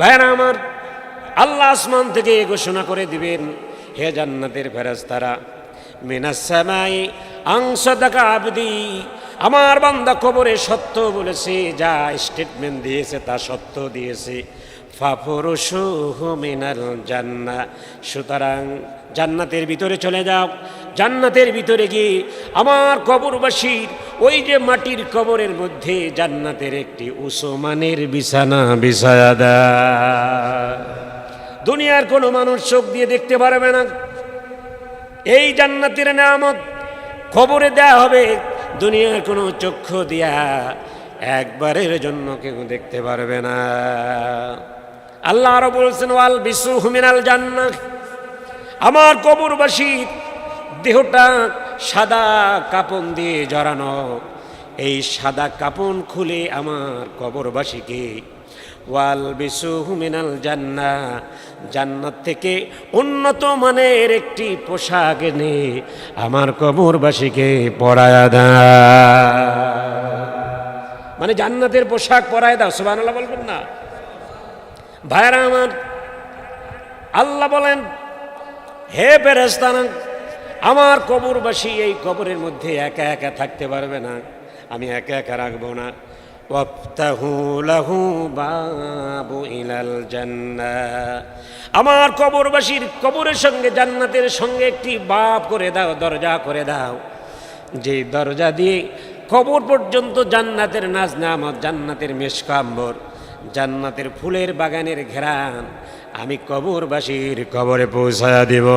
ভাইরা আমার, আল্লাহ আসমান থেকে ঘোষণা করে দিবেন, হে জান্নাতের ফেরাজ তারা মিনাসামাই আংশ দেখা আবদি আমার বান্দা খবরে সত্য বলেছে, যা স্টেটমেন্ট দিয়েছে তা সত্য দিয়েছে। জান্না। সুতরাং জান্নাতের ভিতরে চলে যাও। জান্নাতের ভিতরে গিয়ে আমার কবরবাসীর ওই যে মাটির কবরের মধ্যে জান্নাতের একটি উসমানের বিছানা বিছায়া দেয় দুনিয়ার কোনো মানুষ চোখ দিয়ে দেখতে পারবে না। এই জান্নাতের নামত খবরে দেয়া হবে। দুনিয়ার কোনো চক্ষু দিয়া একবারের জন্য কেউ দেখতে পারবে না। আল্লাহ আরও বলছেন, ওয়াল বিশু হুমিনাল জান্নাত আমার কবরবাসী দেহটা সাদা কাপন দিয়ে জড়ানো। এই সাদা কাপন খুলে আমার কবরবাসীকে ওয়াল বিশু হুমিনাল জান্না, জান্নাত থেকে উন্নত মানের একটি পোশাক এনে আমার কবরবাসীকে পরায়া দেয় মানে জান্নাতের পোশাক পরায় দাও, সুবহানাল্লাহ বলবেন না। ভাইরা আমার, আল্লাহ বলেন, হে ফেরেস্তানা আমার কবরবাসী এই কবরের মধ্যে একা একা থাকতে পারবে না। আমি একা একা রাখব না। আমার কবরবাসীর কবরের সঙ্গে জান্নাতের সঙ্গে একটি বাপ করে দাও, দরজা করে দাও। যে দরজা দিয়ে কবর পর্যন্ত জান্নাতের নাজ নামত জান্নাতের মেশকাম্বর, জান্নাতের ফুলের বাগানের ঘেরান আমি কবরবাসীর কবরে পৌঁছায়া দেব।